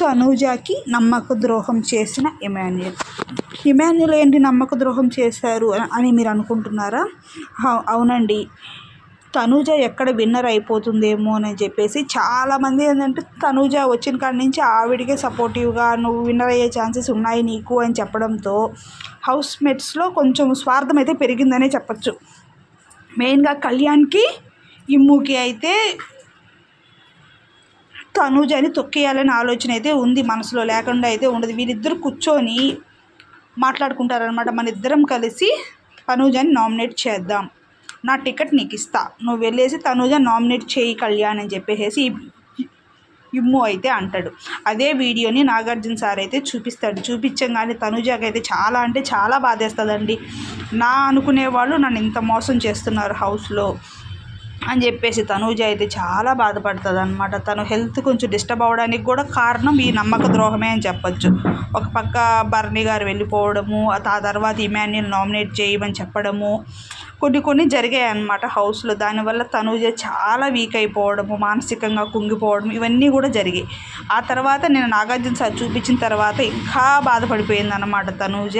తనూజాకి నమ్మక ద్రోహం చేసిన ఇమాన్యుల్ ఇమాన్యుల్ ఏంటి నమ్మక ద్రోహం చేశారు అని- మీరు అనుకుంటున్నారా? అవునండి. తనూజ ఎక్కడ విన్నర్ అయిపోతుందేమో అని చెప్పేసి చాలామంది ఏంటంటే తనూజ వచ్చిన కాడి నుంచి ఆవిడకే సపోర్టివ్గా నువ్వు విన్నర్ అయ్యే ఛాన్సెస్ ఉన్నాయి నీకు అని చెప్పడంతో హౌస్ మేట్స్లో కొంచెం స్వార్థం అయితే పెరిగిందనే చెప్పచ్చు. మెయిన్గా కళ్యాణ్కి ఇమ్ముకి అయితే తనూజని తొక్కేయాలని ఆలోచన అయితే ఉంది మనసులో లేకుండా అయితే ఉండదు. వీరిద్దరు కూర్చొని మాట్లాడుకుంటారనమాట మన ఇద్దరం కలిసి తనూజని నామినేట్ చేద్దాం. నా టికెట్ నీకు ఇస్తా. నువ్వు వెళ్ళేసి తనూజ నామినేట్ చేయి కళ్యాణ్ అని చెప్పేసి ఇమ్ము అయితే అంటాడు. అదే వీడియోని నాగార్జున సార్ అయితే చూపిస్తాడు. చూపించంగానే తనుజాకి అయితే చాలా అంటే చాలా బాధేస్తుందండి. నా అనుకునే వాళ్ళు నన్ను ఇంత మోసం చేస్తున్నారు హౌస్లో. అని చెప్పేసి తనూజ అయితే చాలా బాధపడుతుంది అనమాట తను హెల్త్ కొంచెం డిస్టర్బ్ అవ్వడానికి కూడా కారణం ఈ నమ్మక ద్రోహమే అని చెప్పొచ్చు. ఒక పక్క భరణి గారు వెళ్ళిపోవడము ఆ తర్వాత ఇమాన్యుల్ నామినేట్ చేయమని చెప్పడము కొన్ని కొన్ని జరిగాయి అన్నమాట హౌస్లో. దానివల్ల తనూజ చాలా వీక్ అయిపోవడము మానసికంగా కుంగిపోవడం ఇవన్నీ కూడా జరిగాయి. ఆ తర్వాత నేను నాగార్జున సార్ చూపించిన తర్వాత ఇంకా బాధపడిపోయింది అనమాట తనూజ.